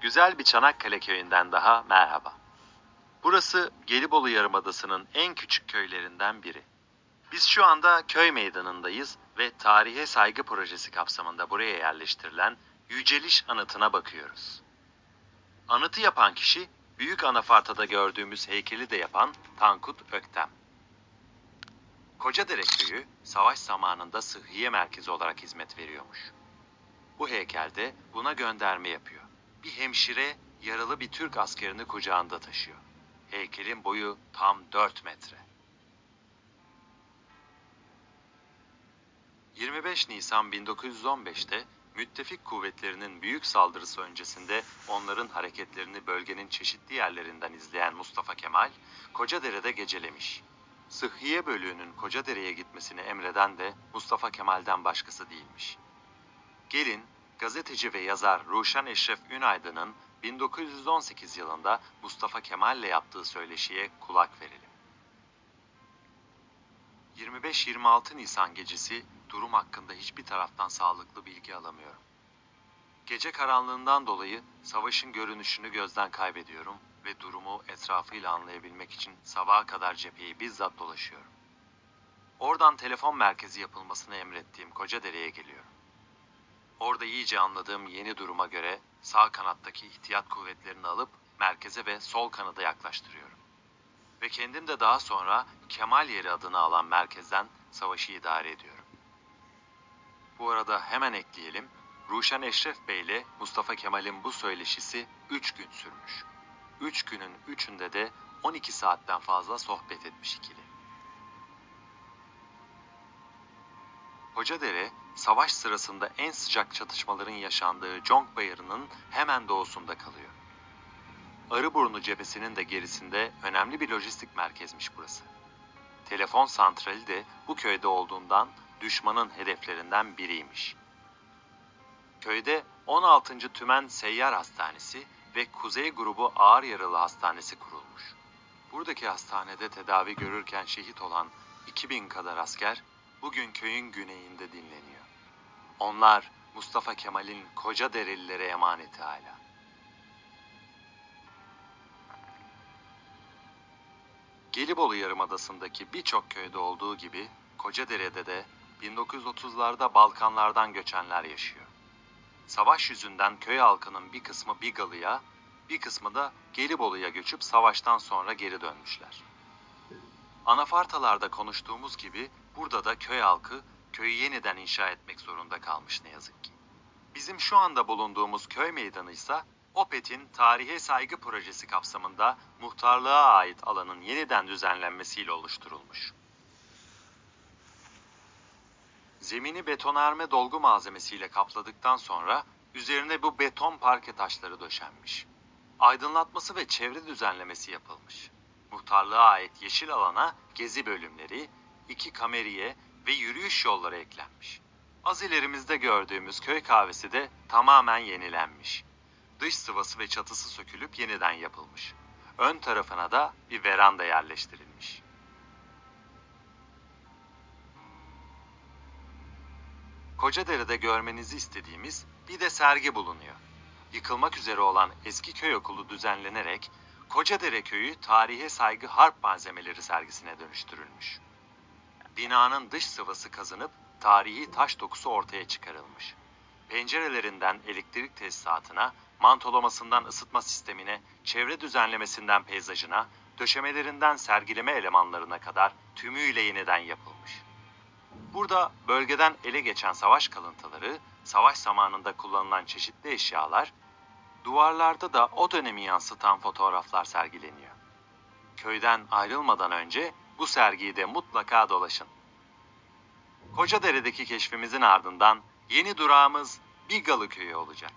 Güzel bir Çanakkale köyünden daha merhaba. Burası Gelibolu Yarımadası'nın en küçük köylerinden biri. Biz şu anda köy meydanındayız ve tarihe saygı projesi kapsamında buraya yerleştirilen Yüceliş Anıtı'na bakıyoruz. Anıtı yapan kişi Büyük Anafarta'da gördüğümüz heykeli de yapan Tankut Öktem. Kocadere köyü savaş zamanında sıhhiye merkezi olarak hizmet veriyormuş. Bu heykelde buna gönderme yapıyor. Bir hemşire yaralı bir Türk askerini kucağında taşıyor. Heykelin boyu tam 4 metre. 25 Nisan 1915'te müttefik kuvvetlerinin büyük saldırısı öncesinde onların hareketlerini bölgenin çeşitli yerlerinden izleyen Mustafa Kemal, Kocadere'de gecelemiş. Sıhhiye bölüğünün Kocadere'ye gitmesini emreden de Mustafa Kemal'den başkası değilmiş. Gelin, gazeteci ve yazar Ruşen Eşref Ünaydın'ın 1918 yılında Mustafa Kemal'le yaptığı söyleşiye kulak verelim. 25-26 Nisan gecesi durum hakkında hiçbir taraftan sağlıklı bilgi alamıyorum. Gece karanlığından dolayı savaşın görünüşünü gözden kaybediyorum ve durumu etrafıyla anlayabilmek için sabaha kadar cepheyi bizzat dolaşıyorum. Oradan telefon merkezi yapılmasını emrettiğim Kocadere'ye geliyorum. Orada iyice anladığım yeni duruma göre sağ kanattaki ihtiyat kuvvetlerini alıp merkeze ve sol kanada yaklaştırıyorum. Ve kendim de daha sonra Kemal yeri adını alan merkezden savaşı idare ediyorum. Bu arada hemen ekleyelim, Ruşen Eşref Bey ile Mustafa Kemal'in bu söyleşisi 3 gün sürmüş. 3 günün 3'ünde de 12 saatten fazla sohbet etmiş ikili. Hocadere, savaş sırasında en sıcak çatışmaların yaşandığı Conk Bayırı'nın hemen doğusunda kalıyor. Arıburnu cephesinin de gerisinde önemli bir lojistik merkezmiş burası. Telefon santrali de bu köyde olduğundan düşmanın hedeflerinden biriymiş. Köyde 16. Tümen Seyyar Hastanesi ve Kuzey Grubu Ağır Yaralı Hastanesi kurulmuş. Buradaki hastanede tedavi görürken şehit olan 2000 kadar asker bugün köyün güneyinde dinleniyor. Onlar Mustafa Kemal'in koca derelilere emaneti hala. Gelibolu Yarımadası'ndaki birçok köyde olduğu gibi Kocadere'de de 1930'larda Balkanlardan göçenler yaşıyor. Savaş yüzünden köy halkının bir kısmı Bigalı'ya, bir kısmı da Gelibolu'ya göçüp savaştan sonra geri dönmüşler. Anafartalarda konuştuğumuz gibi burada da köy halkı köyü yeniden inşa etmek zorunda kalmış ne yazık ki. Bizim şu anda bulunduğumuz köy meydanı ise OPET'in tarihe saygı projesi kapsamında muhtarlığa ait alanın yeniden düzenlenmesiyle oluşturulmuş. Zemini betonarme dolgu malzemesiyle kapladıktan sonra üzerine bu beton parke taşları döşenmiş. Aydınlatması ve çevre düzenlemesi yapılmış. Muhtarlığa ait yeşil alana gezi bölümleri, iki kameriye ve yürüyüş yolları eklenmiş. Az ilerimizde gördüğümüz köy kahvesi de tamamen yenilenmiş. Dış sıvası ve çatısı sökülüp yeniden yapılmış. Ön tarafına da bir veranda yerleştirilmiş. Kocadere'de görmenizi istediğimiz bir de sergi bulunuyor. Yıkılmak üzere olan eski köy okulu düzenlenerek Kocadere Köyü Tarihe Saygı Harp Malzemeleri sergisine dönüştürülmüş. Binanın dış sıvası kazınıp tarihi taş dokusu ortaya çıkarılmış. Pencerelerinden elektrik tesisatına, mantolamasından ısıtma sistemine, çevre düzenlemesinden peyzajına, döşemelerinden sergileme elemanlarına kadar tümüyle yeniden yapılmış. Burada bölgeden ele geçen savaş kalıntıları, savaş zamanında kullanılan çeşitli eşyalar, duvarlarda da o dönemi yansıtan fotoğraflar sergileniyor. Köyden ayrılmadan önce bu sergiyi de mutlaka dolaşın. Kocadere'deki keşfimizin ardından yeni durağımız Bigalı Köyü olacak.